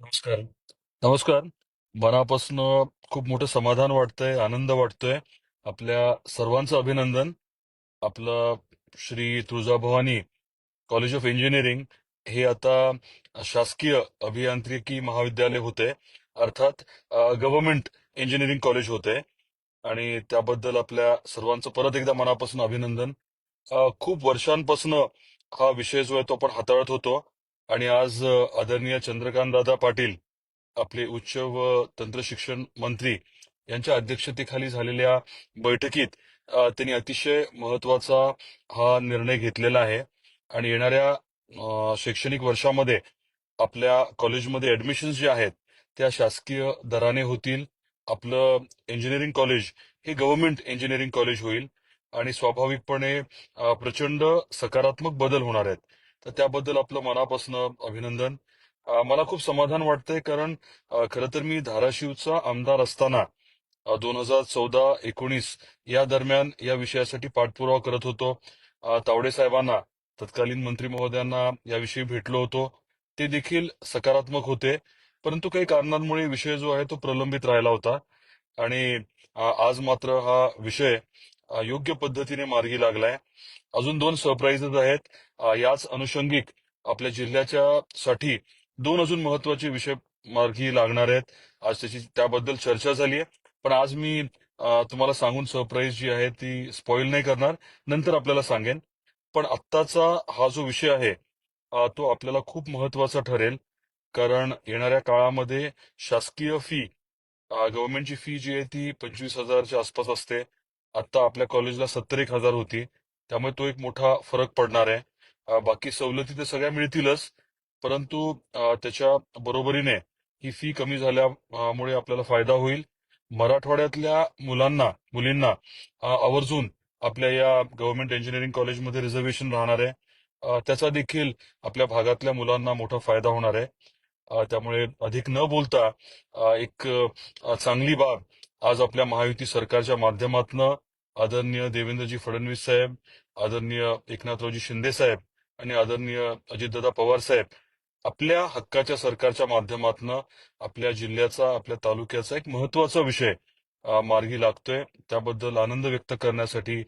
नमस्कार. नमस्कार. मनापासून खूप मोठं समाधान वाटतंय आनंद वाटतोय. आपल्या सर्वांचं अभिनंदन. आपलं Shri Tuljabhavani college of engineering हे आता शासकीय अभियांत्रिकी महाविद्यालय होते अर्थात गव्हर्नमेंट इंजिनिअरिंग कॉलेज होते आणि त्याबद्दल आपल्या सर्वांचं परत एकदा मनापासून अभिनंदन. अ, खूप वर्षांपासून हा विषय जो आहे तो आपण हाताळत होतो. आणि आज आदरणीय चंद्रकांत दादा पाटील आपले उच्च व तंत्र शिक्षण मंत्री यांच्या अध्यक्षतेखाली झालेल्या बैठकीत त्यांनी अतिशय महत्त्वाचा हा निर्णय घेतलेला आहे. आणि येणाऱ्या शैक्षणिक वर्षामध्ये आपल्या कॉलेजमध्ये ऍडमिशन जे आहेत त्या शासकीय दराने होतील. आपलं इंजिनिअरिंग कॉलेज हे गव्हर्नमेंट इंजिनिअरिंग कॉलेज होईल. आणि स्वाभाविकपणे प्रचंड सकारात्मक बदल होणार आहेत. तर त्याबद्दल आपलं मनापासून अभिनंदन. मला खूप समाधान वाटतंय कारण खरं तर मी धाराशिवचा आमदार असताना दोन हजार चौदा एकोणीस या दरम्यान या विषयासाठी पाठपुरावा करत होतो. तावडे साहेबांना तत्कालीन मंत्री महोदयांना याविषयी भेटलो होतो. ते देखील सकारात्मक होते. परंतु काही कारणांमुळे विषय जो आहे तो प्रलंबित राहिला होता. आणि आज मात्र हा विषय योग्य पद्धतीने मार्गी लागलाय. अजून दोन सरप्राईजेस आहेत. याच अनुषंगिक आपल्या जिल्ह्याच्या साठी दोन अजून महत्त्वाचे विषय मार्गी लागणार आहेत. आज त्याची त्याबद्दल चर्चा झाली आहे. पण आज मी तुम्हाला सांगून सरप्राईज जी आहे ती स्पॉइल नाही करणार. नंतर आपल्याला सांगेन. पण आत्ताचा हा जो विषय आहे तो आपल्याला खूप महत्त्वाचा ठरेल. कारण येणाऱ्या काळामध्ये शासकीय फी गव्हर्नमेंटची फी जी आहे ती पंचवीस हजारच्या आसपास असते. आता आपल्या कॉलेजला सत्तर एक हजार होती. त्यामुळे तो एक मोठा फरक पडणार आहे. बाकी सवलती तर सगळ्या मिळतीलच. परंतु त्याच्या बरोबरीने ही फी कमी झाल्यामुळे आपल्याला फायदा होईल. मराठवाड्यातल्या मुलांना मुलींना आवर्जून आपल्या या गव्हर्नमेंट इंजिनिअरिंग कॉलेजमध्ये रिझर्वेशन राहणार आहे. त्याचा देखील आपल्या भागातल्या मुलांना मोठा फायदा होणार आहे. त्यामुळे अधिक न बोलता एक चांगली बाब आज आपल्या महायुती सरकारच्या माध्यमातनं आदरणीय देवेंद्रजी फडणवीस साहेब आदरणीय एकनाथरावजी शिंदे साहेब आणि आदरणीय अजितदादा पवार साहेब आपल्या हक्काच्या सरकारच्या माध्यमातून आपल्या जिल्ह्याचा आपल्या तालुक्याचा एक महत्त्वाचा विषय मार्गी लागतोय. त्याबद्दल आनंद व्यक्त करण्यासाठी